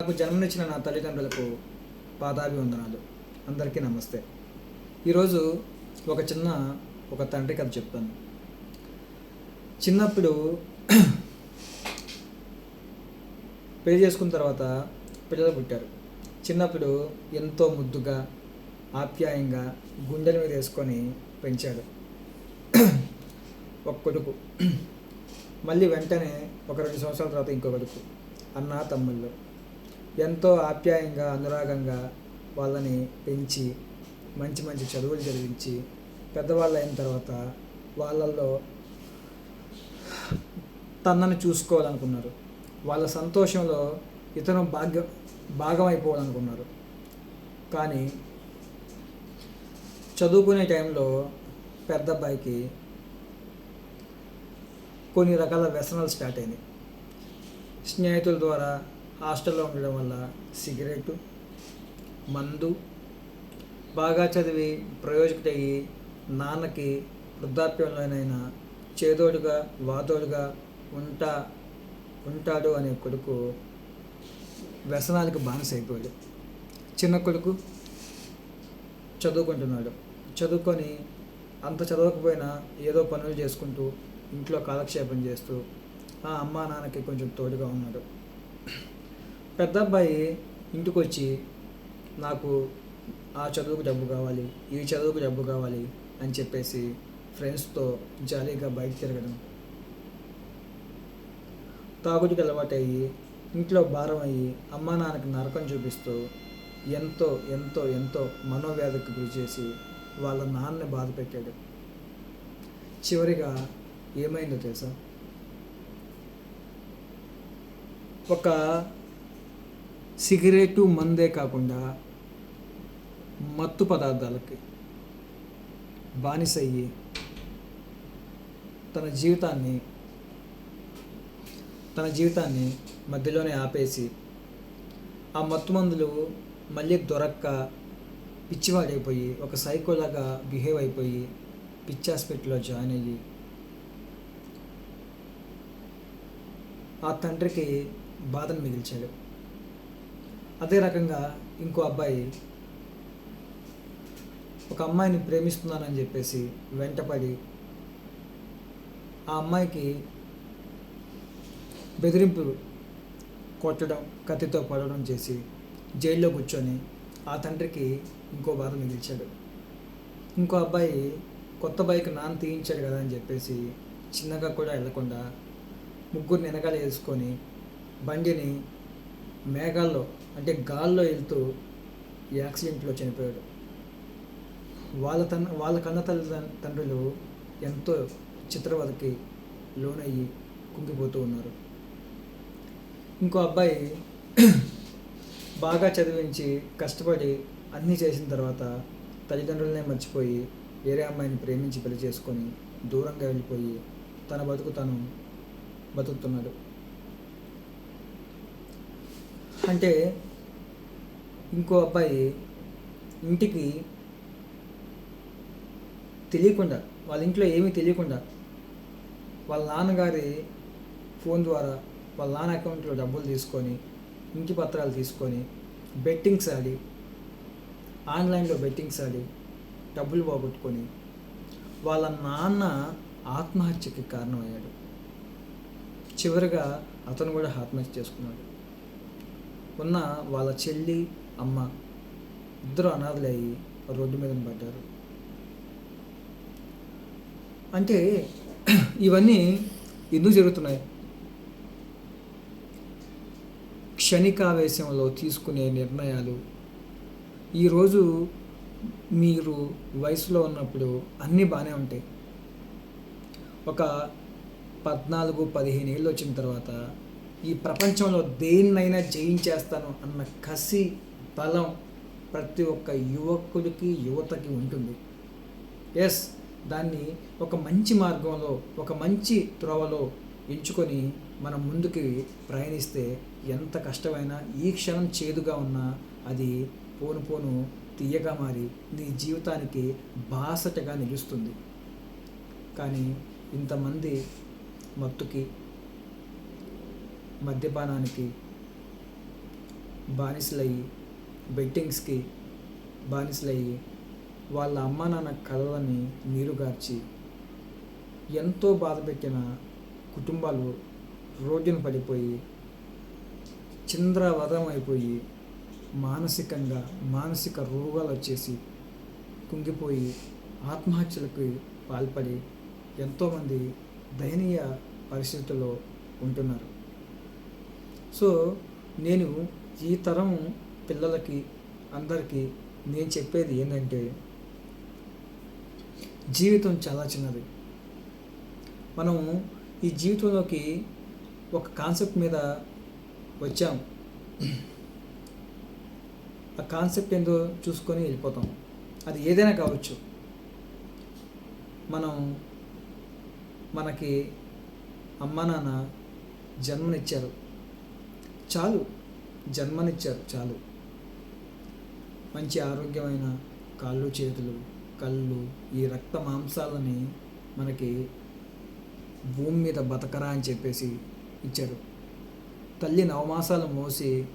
నాకు జన్మనిచ్చిన నా తల్లిదండ్రులకు పాదాభివందనాలు. అందరికీ నమస్తే. ఈరోజు ఒక చిన్న ఒక తండ్రి కథ చెప్తాను. చిన్నప్పుడు పెళ్ళి చేసుకున్న తర్వాత పిల్లలు పుట్టారు. చిన్నప్పుడు ఎంతో ముద్దుగా ఆప్యాయంగా గుండెల మీద వేసుకొని పెంచాడు. ఒక కొడుకు. మళ్ళీ వెంటనే ఒక రెండు సంవత్సరాల తర్వాత ఇంకో కొడుకు. అన్న తమ్ముళ్ళు. ఎంతో ఆప్యాయంగా అనురాగంగా వాళ్ళని పెంచి మంచి మంచి చదువులు చదివించి పెద్దవాళ్ళు అయిన తర్వాత వాళ్ళల్లో తనని చూసుకోవాలనుకున్నారు. వాళ్ళ సంతోషంలో ఇతను భాగ్య భాగం అయిపోవాలనుకున్నారు కానీ చదువుకునే టైంలో పెద్ద అబ్బాయికి కొన్ని రకాల వ్యసనాలు స్టార్ట్ అయినాయి. స్నేహితుల ద్వారా హాస్టల్లో ఉండడం వల్ల సిగరెట్ మందు బాగా చదివి ప్రయోజకుడయ్యి నాన్నకి వృద్ధాప్యంలోనైనా చేదోడుగా వాదోడుగా ఉంటా ఉంటాడు అనే కొడుకు వ్యసనాలకు బానిస అయిపోయాడు చిన్న కొడుకు చదువుకుంటున్నాడు. చదువుకొని అంత చదవకపోయినా ఏదో పనులు చేసుకుంటూ ఇంట్లో కాలక్షేపం చేస్తూ ఆ అమ్మా నాన్నకి కొంచెం తోడుగా ఉన్నాడు. పెద్ద అబ్బాయి ఇంటికి వచ్చి నాకు ఆ చదువుకు డబ్బు కావాలి ఈ చదువుకు డబ్బు కావాలి అని చెప్పేసి ఫ్రెండ్స్తో జాలీగా బయట తిరగడం. తాగుడికి అలవాటయ్యి ఇంట్లో భారం అయ్యి అమ్మా నాన్నకి నరకం చూపిస్తూ ఎంతో ఎంతో ఎంతో మనోవ్యాధికి గురి చేసి వాళ్ళ నాన్నని బాధ పెట్టాడు. చివరిగా ఏమైందో తెలుసా? ఒక సిగరెటు మందే కాకుండా మత్తు పదార్థాలకి బానిసయ్యి తన జీవితాన్ని తన జీవితాన్ని మధ్యలోనే ఆపేసి ఆ మత్తు మందులు మళ్ళీ దొరక్క పిచ్చివాడైపోయి ఒక సైకోలాగా బిహేవ్ అయిపోయి పిచ్చి హాస్పిటల్లో జాయిన్ అయ్యి ఆ తండ్రికి బాధను మిగిల్చాడు. అదే రకంగా ఇంకో అబ్బాయి ఒక అమ్మాయిని ప్రేమిస్తున్నానని చెప్పేసి వెంటపడి ఆ అమ్మాయికి బెదిరింపులు కొట్టడం కత్తితో పడడం చేసి జైల్లో కూర్చొని ఆ తండ్రికి ఇంకో బాధ మిగిల్చాడు. ఇంకో అబ్బాయి కొత్త బైక్ నాన్న తీయించాడు కదా అని చెప్పేసి చిన్నగా కూడా వెళ్ళకుండా ముగ్గురు వెనకాల వేసుకొని బండిని మేఘాల్లో అంటే గాల్లో వెళ్తూ యాక్సిడెంట్లో చనిపోయాడు. వాళ్ళ తన వాళ్ళ కన్న తల్లి తండ్రులు ఎంతో చిత్రవదకి లోనయ్యి కుంగిపోతూ ఉన్నారు. ఇంకో అబ్బాయి బాగా చదివించి కష్టపడి అన్నీ చేసిన తర్వాత తల్లిదండ్రులనే మర్చిపోయి వేరే అమ్మాయిని ప్రేమించి పెళ్ళి చేసుకొని దూరంగా వెళ్ళిపోయి తన బతుకు తను బతుకుతున్నాడు. అంటే ఇంకో అబ్బాయి ఇంటికి తెలియకుండా వాళ్ళ ఇంట్లో ఏమీ తెలియకుండా వాళ్ళ నాన్నగారి ఫోన్ ద్వారా వాళ్ళ నాన్న అకౌంట్లో డబ్బులు తీసుకొని ఇంటి పత్రాలు తీసుకొని బెట్టింగ్స్ ఆడి ఆన్లైన్లో బెట్టింగ్స్ ఆడి డబ్బులు పోగొట్టుకొని వాళ్ళ నాన్న ఆత్మహత్యకి కారణమయ్యాడు. చివరిగా అతను కూడా ఆత్మహత్య చేసుకున్నాడు. ఉన్న వాళ్ళ చెల్లి అమ్మ ఇద్దరు అనాథలయ్యి రోడ్డు మీద పడ్డారు. అంటే ఇవన్నీ ఎందుకు జరుగుతున్నాయి? క్షణికావేశంలో తీసుకునే నిర్ణయాలు. ఈరోజు మీరు వయసులో ఉన్నప్పుడు అన్నీ బాగానే ఉంటాయి. ఒక పద్నాలుగు పదిహేను ఏళ్ళు వచ్చిన తర్వాత ఈ ప్రపంచంలో దేన్నైనా జయించేస్తాను అన్న కసి బలం ప్రతి ఒక్క యువకుడికి యువతకి ఉంటుంది. ఎస్ దాన్ని ఒక మంచి మార్గంలో ఒక మంచి త్రోవలో ఎంచుకొని మనం ముందుకి ప్రయాణిస్తే ఎంత కష్టమైనా ఈ క్షణం చేదుగా ఉన్నా అది పోను పోను తీయగా మారి నీ జీవితానికి బాసటగా నిలుస్తుంది. కానీ ఇంతమంది మత్తుకి మద్యపానానికి బానిసలయ్యి బెట్టింగ్స్కి బానిసలయ్యి వాళ్ళ అమ్మ నాన్న కళలని నీరుగార్చి ఎంతో బాధ పెట్టిన కుటుంబాలు రోడ్డున పడిపోయి చింద్రవదం అయిపోయి మానసికంగా మానసిక రోగాలు వచ్చేసి కుంగిపోయి ఆత్మహత్యలకు పాల్పడి ఎంతోమంది దయనీయ పరిస్థితుల్లో ఉంటున్నారు. సో నేను ఈ తరం పిల్లలకి అందరికీ నేను చెప్పేది ఏంటంటే జీవితం చాలా చిన్నది. మనం ఈ జీవితంలోకి ఒక కాన్సెప్ట్ మీద వచ్చాం. ఆ కాన్సెప్ట్ ఏందో చూసుకొని వెళ్ళిపోతాం. అది ఏదైనా కావచ్చు. మనం మనకి అమ్మ నాన్న జన్మనిచ్చారు. చాలు. జన్మనిచ్చారు చాలు. మంచి ఆరోగ్యమైన కాళ్ళు చేతులు కళ్ళు ఈ రక్త మాంసాలని మనకి భూమి మీద బతకరా అని చెప్పేసి ఇచ్చారు. తల్లి నవమాసాలు మోసి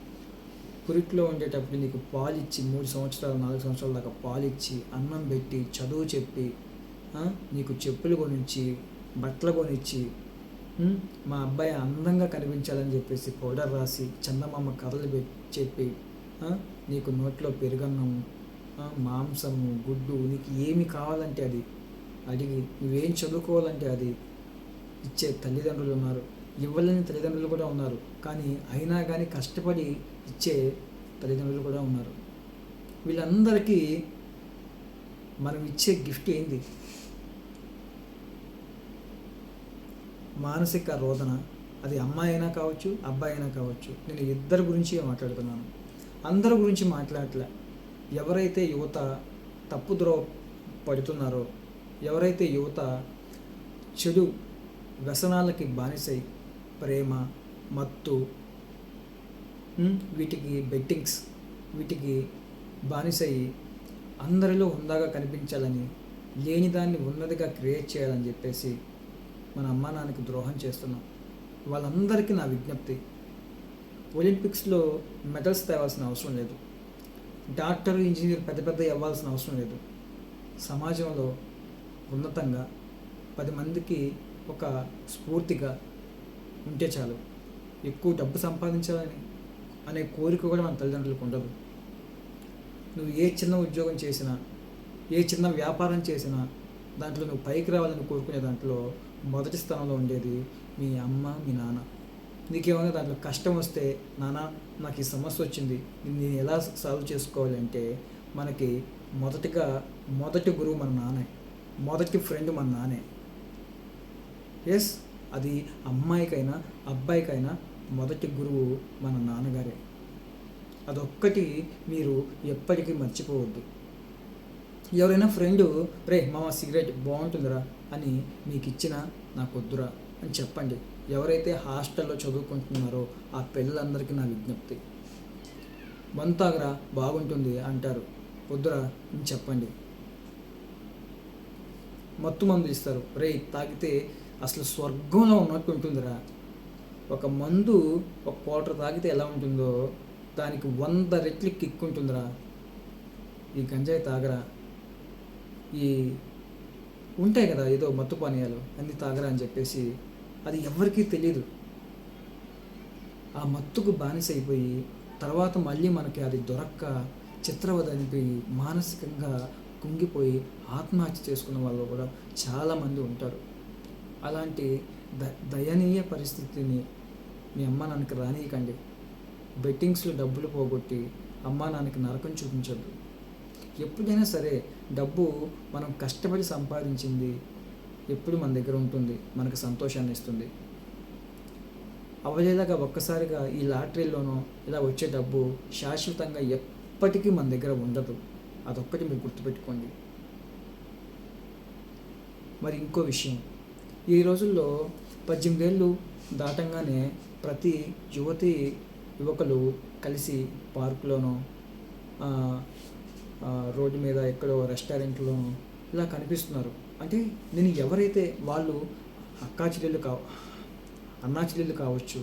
పురిట్లో ఉండేటప్పుడు నీకు పాలు ఇచ్చి మూడు సంవత్సరాలు నాలుగు సంవత్సరాల దాకా పాలు ఇచ్చి అన్నం పెట్టి చదువు చెప్పి నీకు చెప్పులు కొనిచ్చి బట్టలు కొనిచ్చి మా అబ్బాయి అందంగా కనిపించాలని చెప్పేసి పౌడర్ రాసి చందమామ కథలు పెట్టి చెప్పి నీకు నోట్లో పెరుగన్నము మాంసము గుడ్డు నీకు ఏమి కావాలంటే అది. అడిగి నువ్వేం చదువుకోవాలంటే అది? ఇచ్చే తల్లిదండ్రులు ఉన్నారు. ఇవ్వలేని తల్లిదండ్రులు కూడా ఉన్నారు. కానీ అయినా కానీ కష్టపడి ఇచ్చే తల్లిదండ్రులు కూడా ఉన్నారు. వీళ్ళందరికీ మనం ఇచ్చే గిఫ్ట్ ఏంది? మానసిక రోదన అది అమ్మాయి అయినా కావచ్చు అబ్బాయి అయినా కావచ్చు నేను ఇద్దరి గురించి మాట్లాడుతున్నాను. అందరి గురించి మాట్లాడలే. ఎవరైతే యువత తప్పుద్రోవ పడుతున్నారో ఎవరైతే యువత చెడు వ్యసనాలకి బానిసై ప్రేమ మత్తు వీటికి బెట్టింగ్స్ వీటికి బానిసయి అందరిలో హుందాగా కనిపించాలని లేని దాన్ని ఉన్నదిగా క్రియేట్ చేయాలని చెప్పేసి మన అమ్మా నాన్నకి ద్రోహం చేస్తున్నాం. వాళ్ళందరికీ నా విజ్ఞప్తి. ఒలింపిక్స్లో మెడల్స్ తేవాల్సిన అవసరం లేదు. డాక్టర్ ఇంజనీర్ పెద్ద పెద్ద ఇవ్వాల్సిన అవసరం లేదు. సమాజంలో ఉన్నతంగా పది మందికి ఒక స్ఫూర్తిగా ఉంటే చాలు. ఎక్కువ డబ్బు సంపాదించాలని అనే కోరిక కూడా మన తల్లిదండ్రులకు ఉండదు. నువ్వు ఏ చిన్న ఉద్యోగం చేసినా ఏ చిన్న వ్యాపారం చేసినా దాంట్లో నువ్వు పైకి రావాలని కోరుకునే దాంట్లో మొదటి స్థానంలో ఉండేది మీ అమ్మ మీ నాన్న. నీకేమైనా దాంట్లో కష్టం వస్తే నాన్న నాకు ఈ సమస్య వచ్చింది. నేను ఎలా సాల్వ్ చేసుకోవాలంటే మనకి మొదటిగా మొదటి గురువు మన నాన్నే. మొదటి ఫ్రెండ్ మన నానే ఎస్ అది అమ్మాయికైనా అబ్బాయికైనా మొదటి గురువు మన నాన్నగారే. అదొక్కటి మీరు ఎప్పటికీ మర్చిపోవద్దు. ఎవరైనా ఫ్రెండ్ రే మామ సిగరెట్ బాగుంటుందిరా అని మీకు ఇచ్చిన నాకు వద్దురా అని చెప్పండి. ఎవరైతే హాస్టల్లో చదువుకుంటున్నారో ఆ పిల్లలందరికీ నా విజ్ఞప్తి. మంతాగరా బాగుంటుంది అంటారు. వద్దురా అని చెప్పండి. మత్తు మందు ఇస్తారు. రే తాగితే అసలు స్వర్గంలో ఉన్నట్టు ఉంటుందిరా. ఒక మందు ఒక క్వార్టర్ తాగితే ఎలా ఉంటుందో దానికి వంద రెట్లు కిక్ ఉంటుందిరా ఈ గంజాయి తాగరా ఈ ఉంటాయి కదా ఏదో మత్తు పానీయాలు అన్ని తాగరా అని చెప్పేసి అది ఎవరికీ తెలియదు ఆ మత్తుకు బానిస అయిపోయి తర్వాత మళ్ళీ మనకి అది దొరక్క చిత్రవదనిపోయి మానసికంగా కుంగిపోయి ఆత్మహత్య చేసుకున్న వాళ్ళు కూడా చాలామంది ఉంటారు. అలాంటి ద దయనీయ పరిస్థితిని మీ అమ్మ నాన్నకి రానియకండి. బెట్టింగ్స్లో డబ్బులు పోగొట్టి అమ్మా నాన్నకి నరకం చూపించద్దు. ఎప్పుడైనా సరే డబ్బు మనం కష్టపడి సంపాదించింది ఎప్పుడు మన దగ్గర ఉంటుంది మనకు సంతోషాన్ని ఇస్తుంది. అవలేదాగా ఒక్కసారిగా ఈ లాటరీలోనో ఇలా వచ్చే డబ్బు శాశ్వతంగా ఎప్పటికీ మన దగ్గర ఉండదు. అదొక్కటి మీరు గుర్తుపెట్టుకోండి. మరి ఇంకో విషయం. ఈ రోజుల్లో పద్దెనిమిది ఏళ్ళు దాటంగానే ప్రతి యువతి యువకులు కలిసి పార్కులోనో రోడ్డు మీద ఎక్కడో రెస్టారెంట్లో ఇలా కనిపిస్తున్నారు. అంటే నేను ఎవరైతే వాళ్ళు అక్కా చెల్లెళ్ళు కావ అన్నా చెల్లెళ్ళు కావచ్చు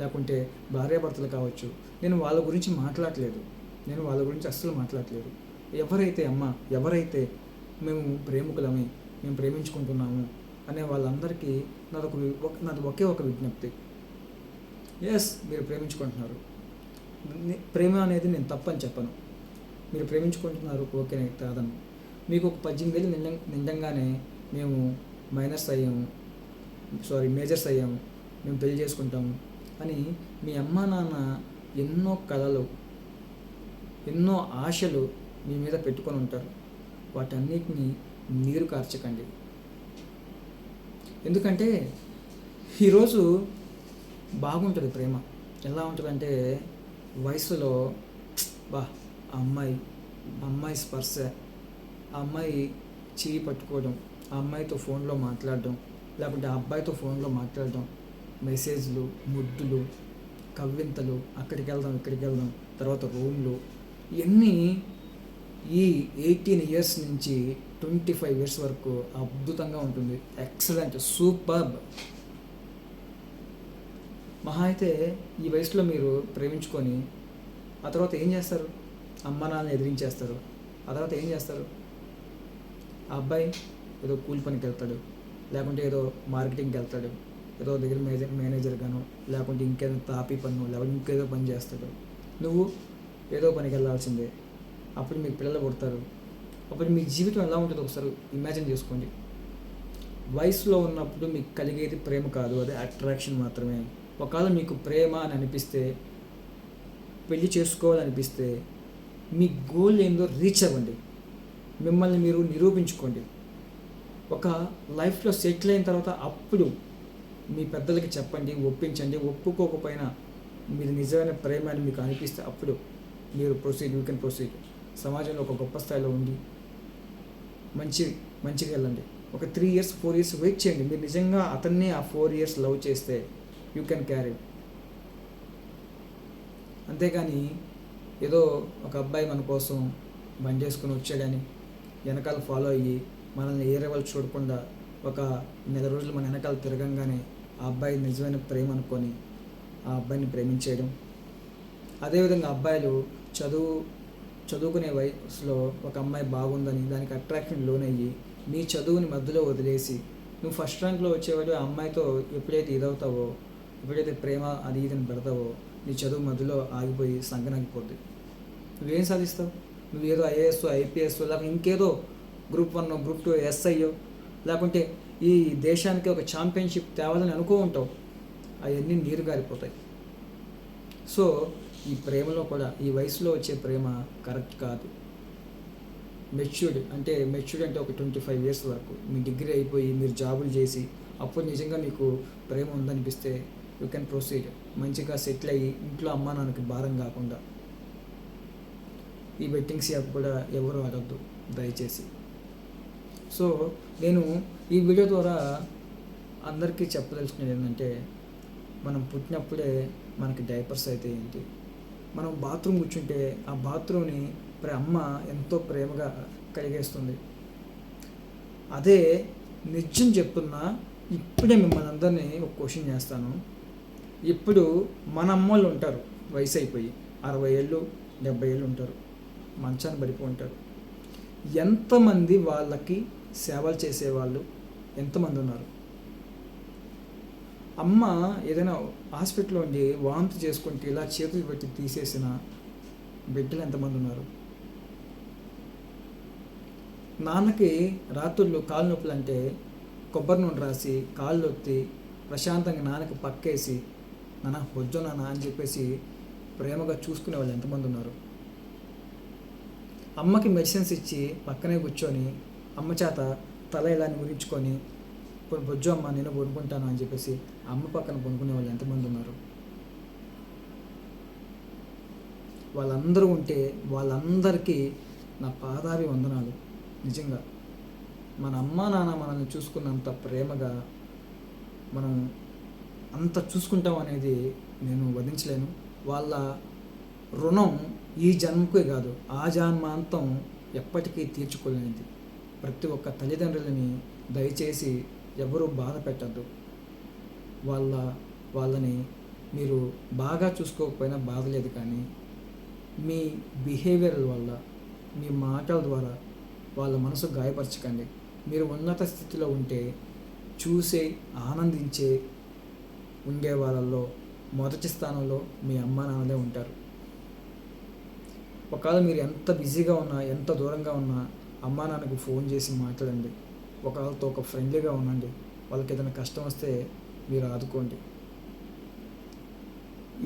లేకుంటే భార్యాభర్తలు కావచ్చు నేను వాళ్ళ గురించి మాట్లాడలేదు. నేను వాళ్ళ గురించి అస్సలు మాట్లాడలేదు. ఎవరైతే అమ్మ ఎవరైతే మేము ప్రేమికులమే మేము ప్రేమించుకుంటున్నాము అనే వాళ్ళందరికీ నాదొక నాది ఒకే ఒక విజ్ఞప్తి. ఎస్ మీరు ప్రేమించుకుంటున్నారు. ప్రేమ అనేది నేను తప్పని చెప్పను. మీరు ప్రేమించుకుంటున్నారు ఓకే కాదను మీకు ఒక పద్దెనిమిది వేలు నిండ నిండంగానే మేము మైనస్ అయ్యాము. సారీ మేజర్స్ అయ్యాము. మేము పెళ్ళి చేసుకుంటాము. అని మీ అమ్మ నాన్న ఎన్నో కళలు ఎన్నో ఆశలు మీ మీద పెట్టుకొని ఉంటారు. వాటన్నిటిని నీరు కార్చకండి. ఎందుకంటే ఈరోజు బాగుంటుంది ప్రేమ. ఎలా ఉంటుందంటే వయసులో బా ఆ అమ్మాయి అమ్మాయి స్పర్శ ఆ అమ్మాయి చేయి పట్టుకోవడం ఆ అమ్మాయితో ఫోన్లో మాట్లాడడం లేకుంటే ఆ అబ్బాయితో ఫోన్లో మాట్లాడడం మెసేజ్లు ముద్దులు కవ్వింతలు అక్కడికి వెళ్దాం ఇక్కడికి వెళ్దాం తర్వాత రూమ్లు ఇవన్నీ ఈ ఎయిటీన్ ఇయర్స్ నుంచి ట్వంటీ ఫైవ్ ఇయర్స్ వరకు అద్భుతంగా ఉంటుంది. ఎక్సలెంట్ సూపర్బ్ మహా అయితే ఈ వయసులో మీరు ప్రేమించుకొని ఆ తర్వాత ఏం చేస్తారు? అమ్మ ఎదిరించేస్తారు ఆ తర్వాత ఏం చేస్తారు ఆ అబ్బాయి ఏదో కూలి పనికి వెళ్తాడు. లేకుంటే ఏదో మార్కెటింగ్కి వెళ్తాడు. ఏదో దగ్గర మేనేజర్ మేనేజర్ గాను లేకుంటే ఇంకేదో తాపీ పన్ను లేకుంటే ఇంకేదో పని చేస్తాడు. నువ్వు ఏదో పనికి వెళ్ళాల్సిందే అప్పుడు మీకు పిల్లలు పుడతారు. అప్పుడు మీ జీవితం ఎలా ఉంటుందో ఒకసారి ఇమాజిన్ చేసుకోండి. వయసులో ఉన్నప్పుడు మీకు కలిగేది ప్రేమ కాదు. అది అట్రాక్షన్ మాత్రమే. ఒకవేళ మీకు ప్రేమ అని అనిపిస్తే పెళ్ళి చేసుకోవాలనిపిస్తే మీ గోల్ ఏందో రీచ్ అవ్వండి. మిమ్మల్ని మీరు నిరూపించుకోండి. ఒక లైఫ్లో సెటిల్ అయిన తర్వాత అప్పుడు మీ పెద్దలకి చెప్పండి ఒప్పించండి. ఒప్పుకోకపోయినా మీరు నిజమైన ప్రేమ అని మీకు అనిపిస్తే అప్పుడు మీరు ప్రొసీడ్ యూ కెన్ ప్రొసీడ్ సమాజంలో ఒక గొప్ప స్థాయిలో ఉండి మంచి మంచిగా వెళ్ళండి. ఒక three years four years wait చేయండి. మీరు నిజంగా అతన్ని ఆ ఫోర్ ఇయర్స్ లవ్ చేస్తే యూ కెన్ క్యారీ అంతేగాని ఏదో ఒక అబ్బాయి మన కోసం బండి చేసుకుని వచ్చాడని వెనకాల ఫాలో అయ్యి మనల్ని ఏరే వాళ్ళు చూడకుండా ఒక నెల రోజులు మన వెనకాల తిరగంగానే ఆ అబ్బాయి నిజమైన ప్రేమ అనుకొని ఆ అబ్బాయిని ప్రేమించేయడం. అదేవిధంగా అబ్బాయిలు చదువు చదువుకునే వయసులో ఒక అమ్మాయి బాగుందని దానికి అట్రాక్షన్ లోనయ్యి నీ చదువుని మధ్యలో వదిలేసి నువ్వు ఫస్ట్ ర్యాంక్లో వచ్చేవాడు ఆ అమ్మాయితో ఎప్పుడైతే ఇదవుతావో ఎప్పుడైతే ప్రేమ అది ఇదని పెడతావో నీ చదువు మధ్యలో ఆగిపోయి సంకనాగిపోద్ది. నువ్వేం సాధిస్తావు? నువ్వు ఏదో ఐఏఎస్ ఐపీఎస్ లేకపోతే ఇంకేదో గ్రూప్ వన్ గ్రూప్ టూ ఎస్ఐయో లేకుంటే ఈ దేశానికి ఒక ఛాంపియన్షిప్ తేవాలని అనుకో ఉంటావు. అవన్నీ నీరు గారిపోతాయి. సో ఈ ప్రేమలో కూడా ఈ వయసులో వచ్చే ప్రేమ కరెక్ట్ కాదు. మెచ్యూర్డ్ అంటే మెచ్యూర్డ్ అంటే ఒక ట్వంటీ ఫైవ్ ఇయర్స్ వరకు. మీ డిగ్రీ అయిపోయి మీరు జాబులు చేసి అప్పుడు నిజంగా మీకు ప్రేమ ఉందనిపిస్తే యూ కెన్ ప్రొసీడ్. మంచిగా సెటిల్ అయ్యి ఇంట్లో అమ్మ నాన్నకి భారం కాకుండా. ఈ బెట్టింగ్స్ యాప్ కూడా ఎవరు ఆడద్దు దయచేసి. సో నేను ఈ వీడియో ద్వారా అందరికీ చెప్పదలిచినది ఏంటంటే మనం పుట్టినప్పుడే మనకి డైపర్స్ అయితే ఏంటి? మనం బాత్రూమ్ కూర్చుంటే ఆ బాత్రూమ్ని మరి అమ్మ ఎంతో ప్రేమగా కలిగేస్తుంది. అదే నిజం చెప్తున్నా ఇప్పుడే మిమ్మల్ని అందరినీ ఒక క్వశ్చన్ చేస్తాను. ఇప్పుడు మన అమ్మోళ్ళు ఉంటారు వయసు అయిపోయి అరవై ఏళ్ళు డెబ్బై ఏళ్ళు ఉంటారు. మంచాన్ని పడిపో ఉంటారు ఎంతమంది వాళ్ళకి సేవలు చేసేవాళ్ళు ఎంతమంది ఉన్నారు? అమ్మ ఏదైనా హాస్పిటల్లో ఉండి వాంతి చేసుకుంటే ఇలా చేతులు పెట్టి తీసేసిన బిడ్డలు ఎంతమంది ఉన్నారు? నాన్నకి రాత్రులు కాలు నొప్పులు అంటే కొబ్బరి నూనె రాసి కాళ్ళు నొత్తి ప్రశాంతంగా నాన్నకి పక్కేసి నాన్న వజ్జో నాన్న అని చెప్పేసి ప్రేమగా చూసుకునే వాళ్ళు ఎంతమంది ఉన్నారు? అమ్మకి మెడిసిన్స్ ఇచ్చి పక్కనే కూర్చొని అమ్మ చేత తల ఇలా మురించుకొని ఇప్పుడు బొజ్జు అమ్మ నేను కొనుక్కుంటాను అని చెప్పేసి అమ్మ పక్కన కొనుక్కునే వాళ్ళు ఎంతమంది ఉన్నారు? వాళ్ళందరూ ఉంటే వాళ్ళందరికీ నా పాదాభి వందనాలు నిజంగా. మన అమ్మ నాన్న మనల్ని చూసుకున్నంత ప్రేమగా మనం అంత చూసుకుంటాం అనేది నేను వదించలేను వాళ్ళ రుణం ఈ జన్మకే కాదు ఆ జన్మాంతం ఎప్పటికీ తీర్చుకోలేనిది. ప్రతి ఒక్క తల్లిదండ్రులని దయచేసి ఎవరూ బాధ పెట్టద్దు. వాళ్ళ వాళ్ళని మీరు బాగా చూసుకోకపోయినా బాధ లేదు కానీ మీ బిహేవియర్ వల్ల మీ మాటల ద్వారా వాళ్ళ మనసు గాయపరచకండి. మీరు ఉన్నత స్థితిలో ఉంటే చూసే ఆనందించే ఉండే వాళ్ళల్లో మొదటి స్థానంలో మీ అమ్మ నాన్నలే ఉంటారు. ఒకవేళ మీరు ఎంత బిజీగా ఉన్నా ఎంత దూరంగా ఉన్నా అమ్మా నాన్నకు ఫోన్ చేసి మాట్లాడండి. ఒకళ్ళతో ఒక ఫ్రెండ్లీగా ఉండండి. వాళ్ళకి ఏదైనా కష్టం వస్తే మీరు ఆదుకోండి.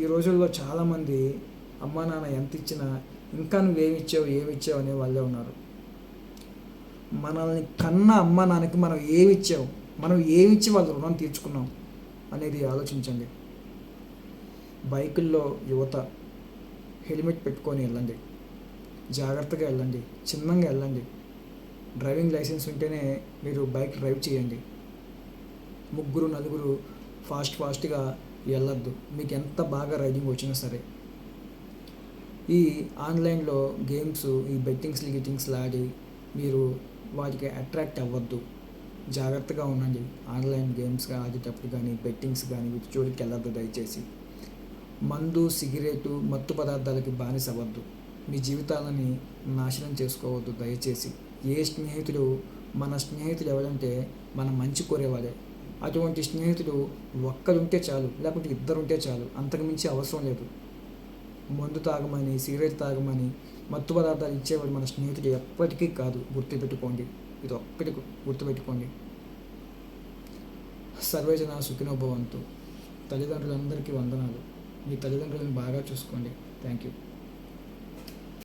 ఈ రోజుల్లో చాలామంది అమ్మా నాన్న ఎంత ఇచ్చినా ఇంకా నువ్వేమి ఇచ్చావు ఏమి ఇచ్చావు అనే వాళ్ళే ఉన్నారు. మనల్ని కన్న అమ్మ నాన్నకి మనం ఏమి ఇచ్చావు మనం ఏమి ఇచ్చి వాళ్ళ రుణం తీర్చుకున్నాం అనేది ఆలోచించండి. బైకుల్లో యువత హెల్మెట్ పెట్టుకొని వెళ్ళండి. జాగ్రత్తగా వెళ్ళండి చిన్నంగా వెళ్ళండి. డ్రైవింగ్ లైసెన్స్ ఉంటేనే మీరు బైక్ డ్రైవ్ చేయండి. ముగ్గురు నలుగురు ఫాస్ట్ ఫాస్ట్గా వెళ్ళొద్దు. మీకు ఎంత బాగా రైడింగ్ వచ్చినా సరే. ఈ ఆన్లైన్లో గేమ్స్ ఈ బెట్టింగ్స్ గిట్టింగ్స్ ఆడి మీరు వాటికి అట్రాక్ట్ అవ్వద్దు. జాగ్రత్తగా ఉండండి. ఆన్లైన్ గేమ్స్ ఆడేటప్పుడు కానీ బెట్టింగ్స్ కానీ వీటి జోలికి వెళ్ళొద్దు దయచేసి. మందు సిగరెటు మత్తు పదార్థాలకి బానిస అవ్వద్దు. మీ జీవితాలని నాశనం చేసుకోవద్దు దయచేసి. ఏ స్నేహితుడు మన స్నేహితుడు ఎవరంటే మన మంచి కోరేవాడే అటువంటి స్నేహితుడు ఒక్కరుంటే చాలు లేకుంటే ఇద్దరు ఉంటే చాలు అంతకుమించి అవసరం లేదు. మందు తాగమని సిగరెట్ తాగమని మత్తు పదార్థాలు ఇచ్చేవాడు మన స్నేహితుడు ఎప్పటికీ కాదు. గుర్తుపెట్టుకోండి. ఇది ఒక్కటి గుర్తుపెట్టుకోండి. సర్వేజన సుఖినోభవంతు. తల్లిదండ్రులందరికీ వందనాలు. మీ తల్లిదండ్రులను బాగా చూసుకోండి. Thank you